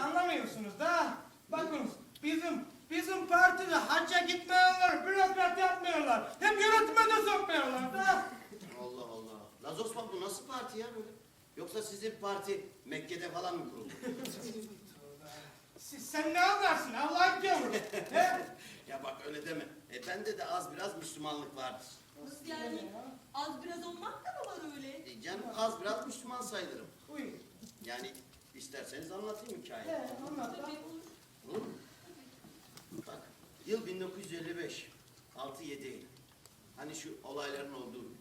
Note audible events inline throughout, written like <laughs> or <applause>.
anlamıyorsunuz da. Bakın bizim bizim partide hacca gitmiyorlar, bürokrat yapmıyorlar. Hem yönetime de sokmuyorlar da. Allah Allah. Laz Osman bu nasıl parti ya böyle? Yoksa sizin parti Mekke'de falan mı kuruldu? Siz, sen ne anlarsın Allah'ın gavuru? He? <laughs> ya bak öyle deme. E bende de az biraz Müslümanlık vardır. Nasıl yani? Az biraz olmak da mı var öyle? E canım az biraz Müslüman sayılırım. Buyur. Yani isterseniz anlatayım hikayeyi. He, anlat olur. Mu? Bak yıl 1955. 6-7 Eylül. Hani şu olayların olduğu gün.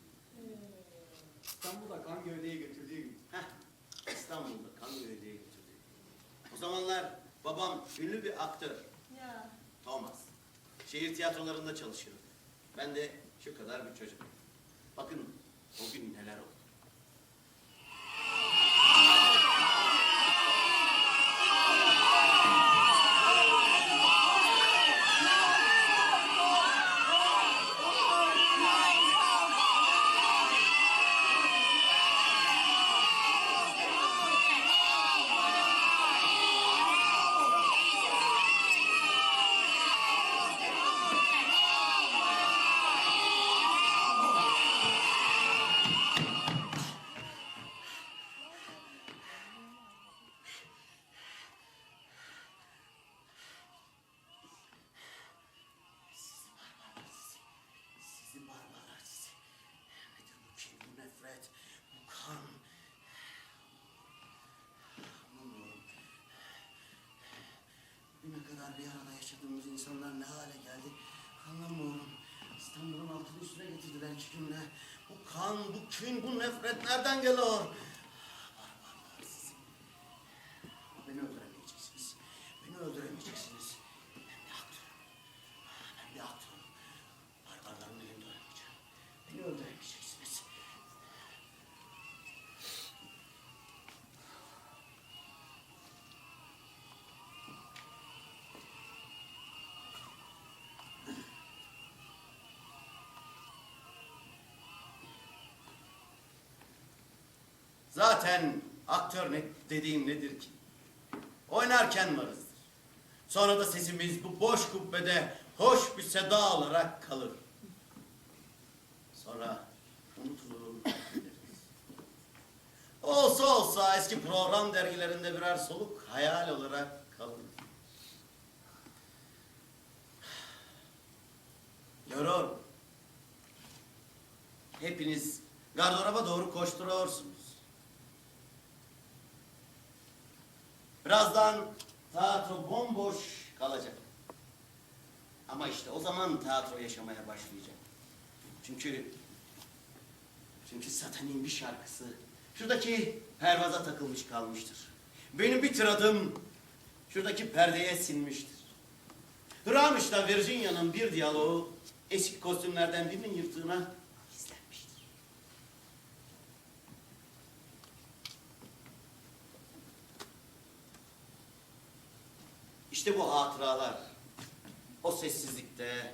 İstanbul'da kan gövdeyi götürdüğü gün. Heh, İstanbul'da Kanlıöy'de götürdü. O zamanlar babam ünlü bir aktör. Ya. Thomas. Şehir tiyatrolarında çalışıyordu. Ben de şu kadar bir çocuk. Bakın o gün neler oldu. Sizi barbarlar sizi. Nedir bu kin, bu nefret, bu kan? Anlamıyorum. Kadar bir arada yaşadığımız insanlar ne hale geldi anlamıyorum. İstanbul'un altını üstüne getirdiler iki günde. Bu kan, bu kin, bu nefret nereden geliyor? Zaten aktör ne dediğim nedir ki? Oynarken varızdır. Sonra da sesimiz bu boş kubbede hoş bir seda olarak kalır. Sonra unutulur. Olsa olsa eski program dergilerinde birer soluk hayal olarak kalır. Görüyorum. Hepiniz gardıroba doğru koşturuyorsunuz. Birazdan tiyatro bomboş kalacak. Ama işte o zaman tiyatro yaşamaya başlayacak. Çünkü çünkü Satan'in bir şarkısı şuradaki pervaza takılmış kalmıştır. Benim bir tiradım şuradaki perdeye sinmiştir. Hıramış'la Virginia'nın bir diyaloğu eski kostümlerden birinin yırtığına İşte bu hatıralar o sessizlikte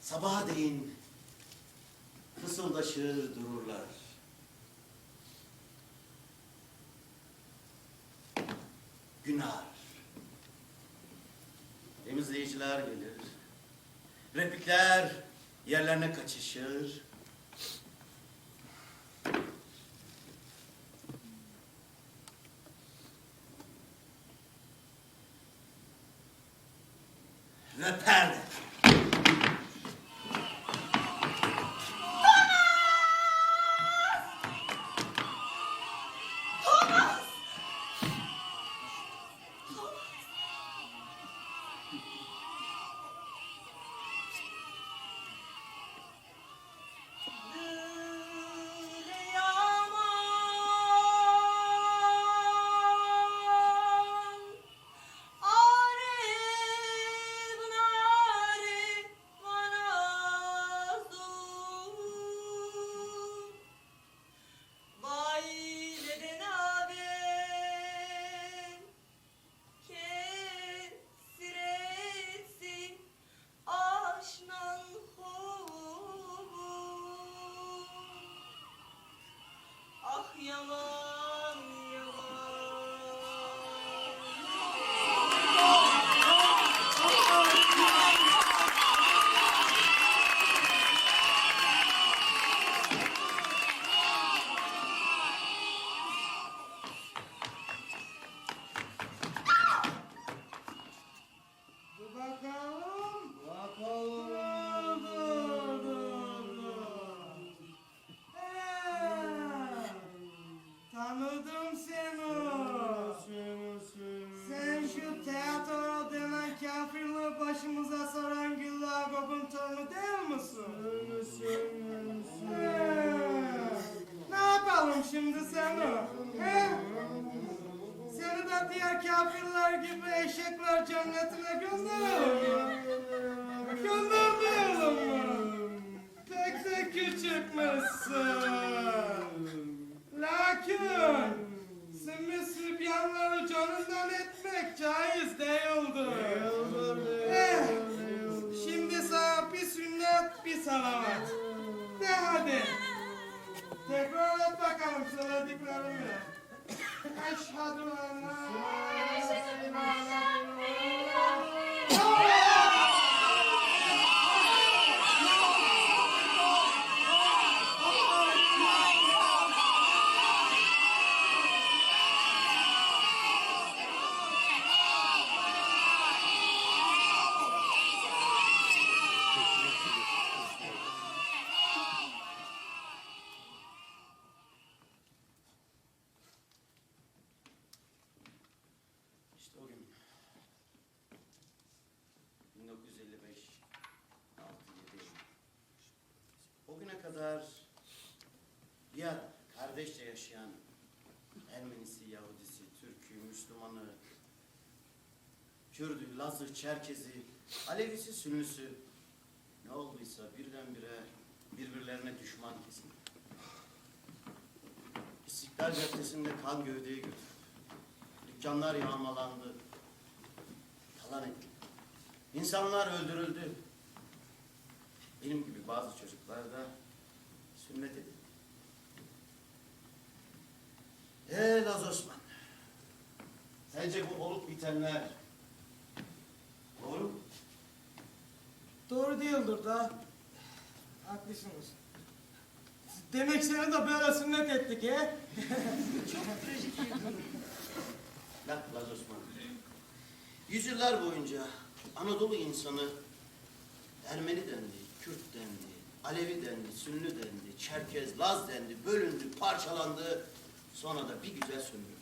sabaha değin fısıldaşır dururlar. Günah. Temizleyiciler gelir. Replikler yerlerine kaçışır. Röperdi. şu teatro denen kafirle başımıza saran Güllü Agop'un torunu değil misin? Ne yapalım şimdi seni? He? Seni de diğer kafirler gibi eşekler cennetine gönderelim mi? Göndermeyelim mi? Pek de küçükmüşsün. Lakin... Sümü sübyanları canından et salavat. De hadi. Tekrar et bakalım söylediklerimi. Eşhedü en la ilahe illallah. İşte o gün 1955 6 7 O güne kadar bir kardeşçe yaşayan Ermenisi, Yahudisi, Türk'ü, Müslümanı, Kürdü, Lazı, Çerkezi, Alevisi, Sünnüsü ne olduysa birdenbire birbirlerine düşman kesildi. İstiklal Caddesi'nde kan gövdeye götürdü. Dükkanlar yağmalandı. Talan edildi. İnsanlar öldürüldü. Benim gibi bazı çocuklar da sünnet edildi. Ee Laz Osman. Sence bu olup bitenler doğru mu? Doğru değildir da. Haklısınız. Demek seni de böyle sünnet ettik he? <laughs> Bak Laz Osman. Yüzyıllar boyunca Anadolu insanı Ermeni dendi, Kürt dendi, Alevi dendi, Sünni dendi, Çerkez, Laz dendi, bölündü, parçalandı. Sonra da bir güzel sömürdü.